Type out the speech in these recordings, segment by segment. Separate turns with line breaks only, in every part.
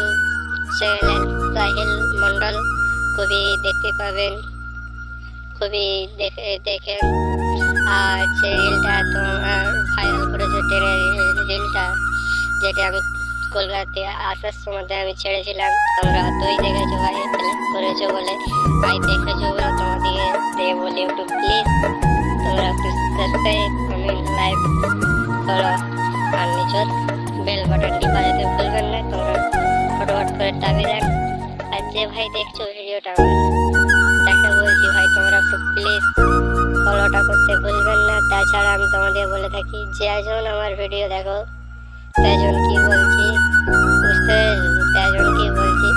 YouTube channel Sahil Mondal খুবই দেখতে পাবেন, খুবই দেখে আর যে রিলটা তোমার ভাইরাল করেছে, ট্রেনের রিলটা, যেটা আমি কলকাতাতে আসার সময় আমি ছেড়েছিলাম। তোমরা তুই দেখেছ ভাই করেছ বলে ভাই দেখেছ বলে তোমাদেরকে দিয়ে বলি একটু প্লিজ তোমরা একটু সাবস্ক্রাইব কমেন্ট লাইক করো। আর নিচর বেল বাটনটি বাজাতে ভুলবেন না, তোমরা ফটোফট করে টাবি দেন আর যে ভাই দেখছ ভিডিওটা তাকে বলছি ভাই তোমরা একটু প্লিজ ফলোটা করতে ভুলবেন না তাছাড়া আমি তোমাদের বলে থাকি যে একজন আমার ভিডিও দেখো তেজন কি বলছি বুঝতে তেজন কি বলছি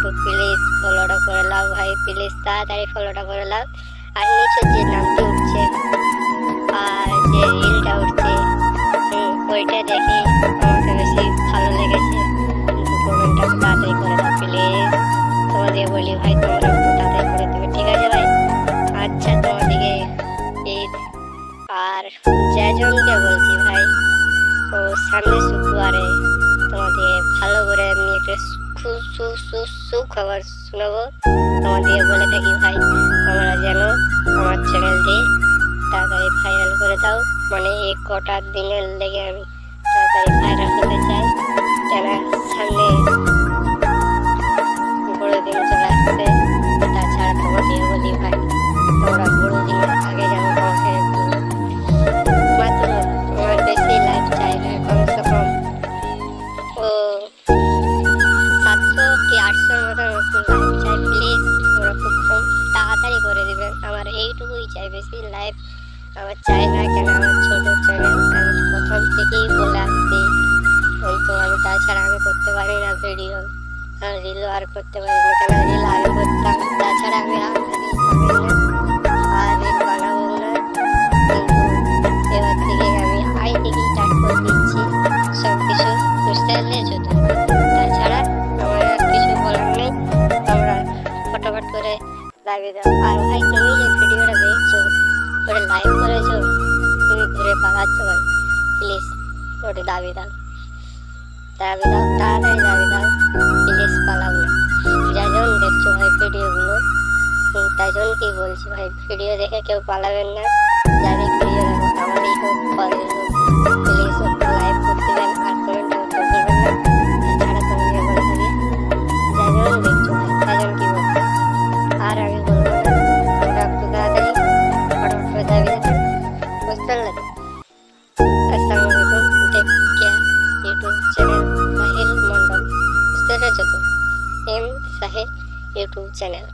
তো প্লিজ ফলোটা করে লাও ভাই প্লিজ তাড়াতাড়ি ফলোটা করে লাও আর নিচে যে নামটি উঠছে আর যে রিলটা উঠছে ওইটা দেখে ভালো লেগেছে। বলি, ভাই, তোমরা একটু তাড়াতাড়ি করে দেবে, ঠিক আছে, ভাই? আচ্ছা তোমাদেরকে ঈদ আর যেজনকে বলছি, ভাই। ও সামনে শুক্রবারে তোমাদের ভালো করে আমি একটা সুখবর শোনাবো। তোমাদের বলে থাকি, ভাই, তোমরা যেন আমার চ্যানেলটি তাড়াতাড়ি ভাইরাল করে দাও। মানে এই কটা দিনের লেগে আমি তাড়াতাড়ি ভাইরাল হতে চাই। চাই প্লিজ ওরা খুব তাড়াতাড়ি করে দেবেন। আমার এইটুকুই চাই বেশি লাইফ আমার চাই না কেন আমার ছোটো চ্যানেল আমি প্রথম থেকেই বলে আসছি কিন্তু আমি তাছাড়া আমি করতে পারি না ভিডিও আর রিলও আর করতে পারি না কেন রিল আগে করতাম তাছাড়া আমি আর আর ভাই তুমি যে ভিডিওটা দেখছ, ওটা লাইভ করেছ, তুমি ঘুরে পালাচ্ছ ভাই। প্লিজ ওটা দাবি দাও দাবি দাও তাড়াতাড়ি দাবি দাও প্লিজ পালাও না যাজন দেখছ ভাই ভিডিওগুলো। তাই জন্যই বলছি ভাই? ভিডিও দেখে কেউ পালাবেন না? যাদের ভিডিও দেখো আমারই হোক বুঝতে পারলে আসসালামু আলাইকুম take care YouTube channel Sahil Mondal বুঝতে পেরেছ তো এম সাহিল ইউটিউব চ্যানেল